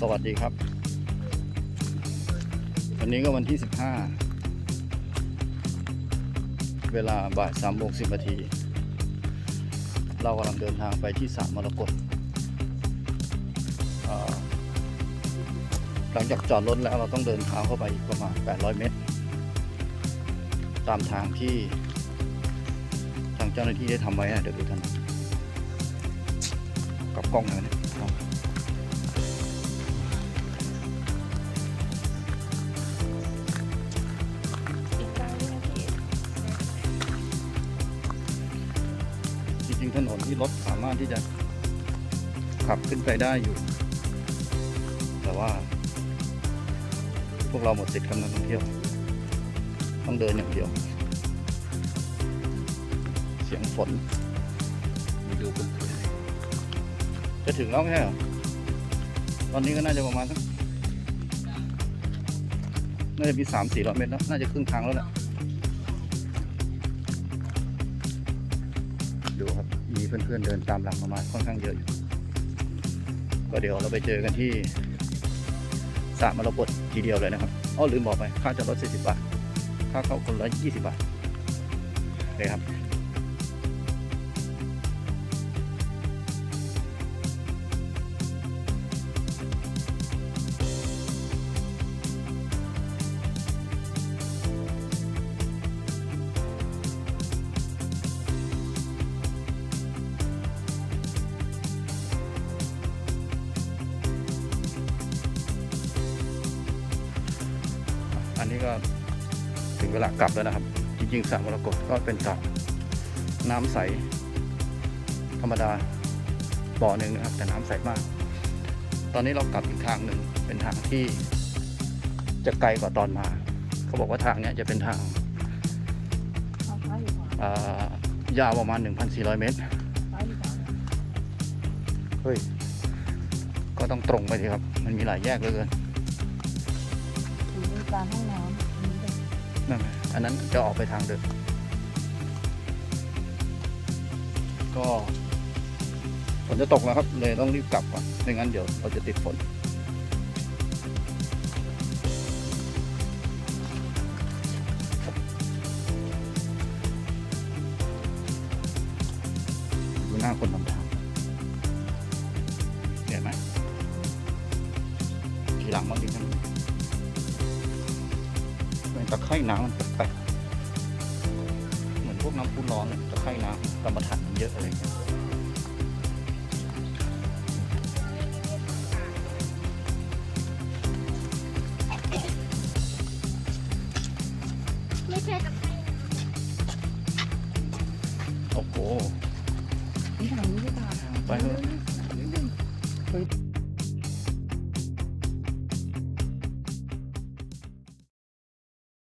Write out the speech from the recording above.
สวัสดีครับ วันนี้ก็วันที่ 15 เวลาบ่าย3โมง10นาที เรากำลังเดินทางไปที่สามมรกตหลังจากจอดรถแล้วเราต้องเดินเท้าเข้าไปอีกประมาณ 800 เมตร ตามทางที่ทางเจ้าหน้าที่ได้ทำไว้นะเดี๋ยวดูท่านกับกล้องหน่อยนะ ที่รถสามารถที่จะขับขึ้นไปได้อยู่ แต่ว่า พวกเราหมดสิทธิ์กำลังท่องเที่ยว ต้องเดินอย่างเดียว เสียงฝนมีดูเพื่อนจะถึงแล้วไม่ใช่เหรอตอนนี้ก็น่าจะประมาณสักน่าจะมีสามสี่ร้อยเมตรแล้ว น่าจะครึ่งทางแล้วแหละ มีเพื่อนๆเดินตามหลังประมาณค่อนข้างเยอะอยู่ก็เดี๋ยวเราไปเจอกันที่สระมรกตทีเดียวเลยนะครับอ้อลืมบอกไปค่าจอดรถ40บาทค่าเข้าคนละ20บาทเลยครับ นนี้ก็ถึงเวลากลับแล้วนะครับ จริงๆสระมรกตก็เป็นสระน้ำใส ธรรมดาบ่อหนึ่งนะครับ แต่น้ำใสมาก ตอนนี้เรากลับอีกทางหนึ่งเป็นทางที่จะไกลกว่าตอนมา เขาบอกว่าทางเนี้ยจะเป็นทางอ่ายาวประมาณ 1,400 เมตร เฮ้ย ก็ต้องตรงไปสิครับ มันมีหลายแยกเหลยเกินถื อมีการห้องน้ำนั่นไงอันนั้นจะออกไปทางเดิมก็ฝนจะตกแล้วครับ เลยต้องรีบกลับก่อนไม่งั้นเดี๋ยวเราจะติดฝนดูหน้าคนนำทางเห็นไหมทีหลังบางทีนเป็น ตะไคร่น้ำมันแปลกๆเหมือนพวกน้ำพุร้อนเลยตะไคร่น้ำกรรมฐานมันเยอะอะไรอย่างเงี้ยไม่ใช่ตะไคร้โอ้โหนี่ทางนี้ดีกว่าไปเลยเฮ้ย